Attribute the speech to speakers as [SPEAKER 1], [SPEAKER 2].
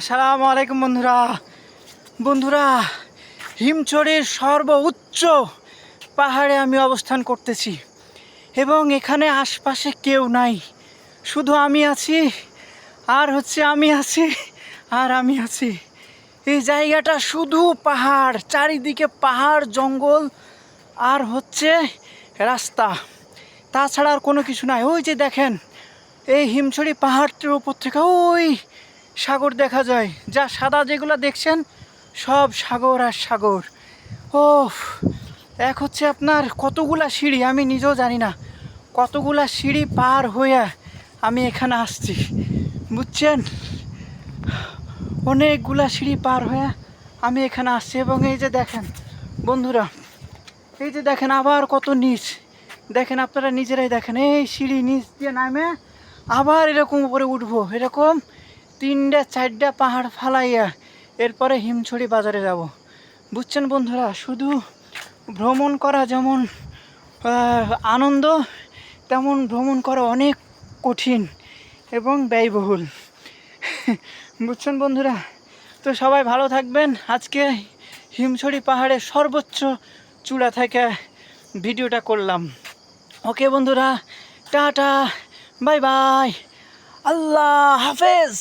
[SPEAKER 1] আসসালামু আলাইকুম বন্ধুরা। বন্ধুরা, হিমছড়ির সর্ব উচ্চ পাহাড়ে আমি অবস্থান করতেছি এবং এখানে আশপাশে কেউ নাই। শুধু আমি আছি, আর হচ্ছে আমি আছি, আর আমি আছি। এই জায়গাটা শুধু পাহাড়, চারিদিকে পাহাড়, জঙ্গল, আর হচ্ছে রাস্তা। তাছাড়া আর কোনো কিছু নাই। ওই যে দেখেন, এই হিমছড়ি পাহাড়টির উপর থেকে ওই সাগর দেখা যায়, যা সাদা যেগুলো দেখছেন, সব সাগর আর সাগর। ও এক হচ্ছে আপনার কতগুলা সিঁড়ি, আমি নিজেও জানি না। কতগুলা সিঁড়ি পার হয়ে আমি এখানে আসছি, বুঝছেন? অনেকগুলা সিঁড়ি পার হয়ে আমি এখানে আসছি, এবং এই যে দেখেন, বন্ধুরা, এই যে দেখেন আবার কত নিচ। দেখেন আপনারা নিজেরাই দেখেন, এই সিঁড়ি নিচ দিয়ে নামে আবার এরকম উপরে উঠবো, এরকম তিনটা চারটা পাহাড় ফালাইয়া এরপরে হিমছড়ি বাজারে যাব। বুঝছেন বন্ধুরা, শুধু ভ্রমণ করা যেমন আনন্দ, তেমন ভ্রমণ করা অনেক কঠিন এবং ব্যয়বহুল। বুঝছেন বন্ধুরা? তো সবাই ভালো থাকবেন। আজকে হিমছড়ি পাহাড়ের সর্বোচ্চ চূড়া থেকে ভিডিওটা করলাম। ওকে বন্ধুরা, টাটা, বাই বাই। আল্লাহ হাফেজ।